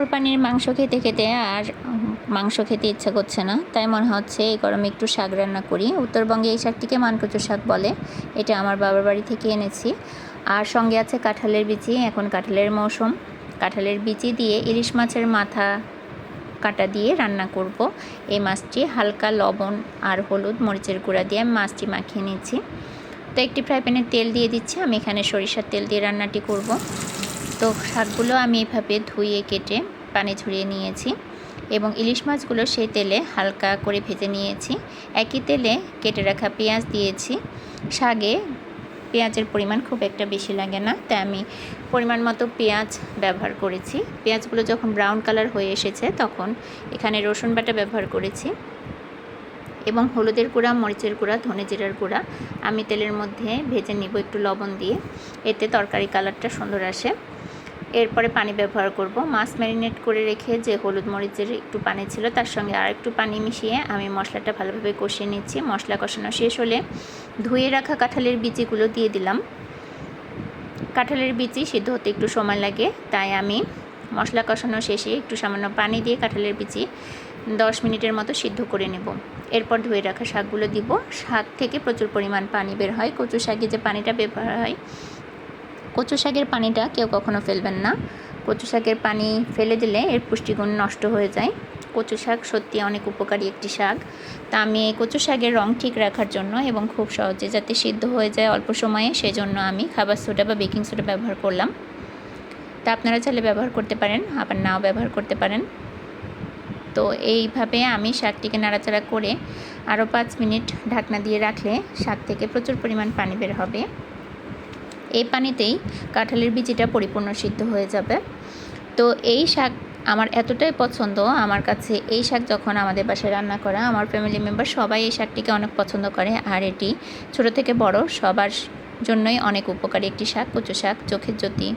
কোরবানির মাংস খেতে খেতে আর মাংস খেতে ইচ্ছা করছে না, তাই মনে হচ্ছে এই গরমে একটু শাক রান্না করি। উত্তরবঙ্গে এই শাকটিকে মানকচু শাক বলে, এটা আমার বাবার বাড়ি থেকে এনেছি। আর সঙ্গে আছে কাঁঠালের বিচি, এখন কাঁঠালের মৌসুম। কাঁঠালের বিচি দিয়ে ইলিশ মাছের মাথা কাটা দিয়ে রান্না করব। এই মাছটি হালকা লবণ আর হলুদ মরিচের গুঁড়া দিয়ে আমি মাছটি মাখিয়ে নিচ্ছি তো একটি ফ্রাই প্যানে তেল দিয়ে দিচ্ছি, আমি এখানে সরিষার তেল দিয়ে রান্নাটি করব। তো শাকগুলো আমি এভাবে ধুয়ে কেটে পানি ঝরিয়ে নিয়েছি এবং ইলিশ মাছগুলো সেই তেলে হালকা করে ভেজে নিয়েছি। একই তেলে কেটে রাখা পেঁয়াজ দিয়েছি। শাকে পেঁয়াজের পরিমাণ খুব একটা বেশি লাগে না, তাই আমি পরিমাণ মতো পেঁয়াজ ব্যবহার করেছি। পেঁয়াজগুলো যখন ব্রাউন কালার হয়ে এসেছে তখন এখানে রসুন বাটা ব্যবহার করেছি এবং হলুদের গুঁড়া, মরিচের গুঁড়া, ধনে জিরার গুঁড়া আমি তেলের মধ্যে ভেজে নিব একটু লবণ দিয়ে। এতে তরকারি কালারটা সুন্দর আসে। এরপরে পানি ব্যবহার করব। মাছ ম্যারিনেট করে রেখে যে হলুদ মরিচের একটু পানি ছিল তার সঙ্গে আর একটু পানি মিশিয়ে আমি মশলাটা ভালোভাবে কষিয়ে নিচ্ছি। মশলা কষানো শেষ হলে ধুয়ে রাখা কাঁঠালের বিচিগুলো দিয়ে দিলাম। কাঁঠালের বিচি সিদ্ধ হতে একটু সময় লাগে, তাই আমি মশলা কষানো শেষে একটু সামান্য পানি দিয়ে কাঁঠালের বিচি দশ মিনিটের মতো সিদ্ধ করে নেব। এরপর ধুয়ে রাখা শাকগুলো দিব। শাক থেকে প্রচুর পরিমাণ পানি বের হয়। কচু শাকে যে পানিটা ব্যবহার হয় কচু শাকের পানিটা কেউ কখনো ফেলবেন না। কচু শাকের পানি ফেলে দিলে এর পুষ্টিগুণ নষ্ট হয়ে যায়। কচু শাক সত্যি অনেক উপকারী একটি শাক। তা আমি এই কচু শাকের রং ঠিক রাখার জন্য এবং খুব সহজে যাতে সিদ্ধ হয়ে যায় অল্প সময়ে সেজন্য আমি খাবার সোডা বা বেকিং সোডা ব্যবহার করলাম। তা আপনারা চাইলে ব্যবহার করতে পারেন, আবার নাও ব্যবহার করতে পারেন। তো এইভাবে আমি শাকটিকে নাড়াচাড়া করে আরও পাঁচ মিনিট ঢাকনা দিয়ে রাখলে শাক থেকে প্রচুর পরিমাণ পানি বের হবে। এই পানিতেই কাঁঠালের বিচিটা পরিপূর্ণ সিদ্ধ হয়ে যাবে। তো এই শাক আমার এতটাই পছন্দ, আমার কাছে এই শাক যখন আমাদের বাসায় রান্না করা, আমার ফ্যামিলি মেম্বার সবাই এই শাকটিকে অনেক পছন্দ করে। আর এটি ছোট থেকে বড়, সবার জন্যই অনেক উপকারী একটি শাক, কচু শাক, চোখের জ্যোতি,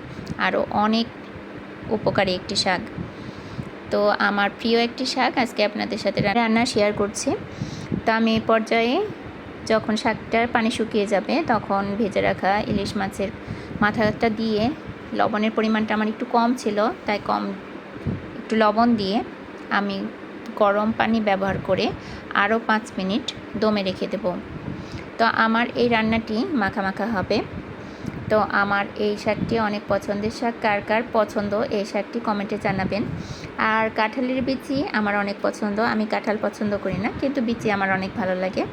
আরও অনেক উপকারী একটি শাক। তো আমার প্রিয় একটি শাক আজকে আপনাদের সাথে রান্না শেয়ার করছি। তো আমি পর্যায়ে যখন শাকটার পানি শুকিয়ে যাবে, তখন ভেজে রাখা ইলিশ মাছের মাথাটা দিয়ে, লবণের পরিমাণটা আমার একটু কম ছিল, তাই কম একটু লবণ দিয়ে আমি গরম পানি ব্যবহার করে আরও পাঁচ মিনিট দমে রেখে দেব। তো আমার এই রান্নাটি মাখা মাখা হবে। তো আমার এই শাকটি অনেক পছন্দের শাক। কার কার পছন্দ এই শাকটি কমেন্টে জানাবেন। আর কাঁঠালের বিচি আমার অনেক পছন্দ। আমি কাঁঠাল পছন্দ করি না, কিন্তু বিচি আমার অনেক ভালো লাগে।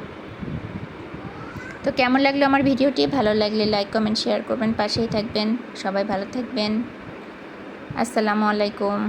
তো কেমন লাগল আমার ভিডিওটি? ভালো লাগলে লাইক কমেন্ট শেয়ার করবেন, পাশেই থাকবেন। সবাই ভালো থাকবেন। আসসালামু আলাইকুম।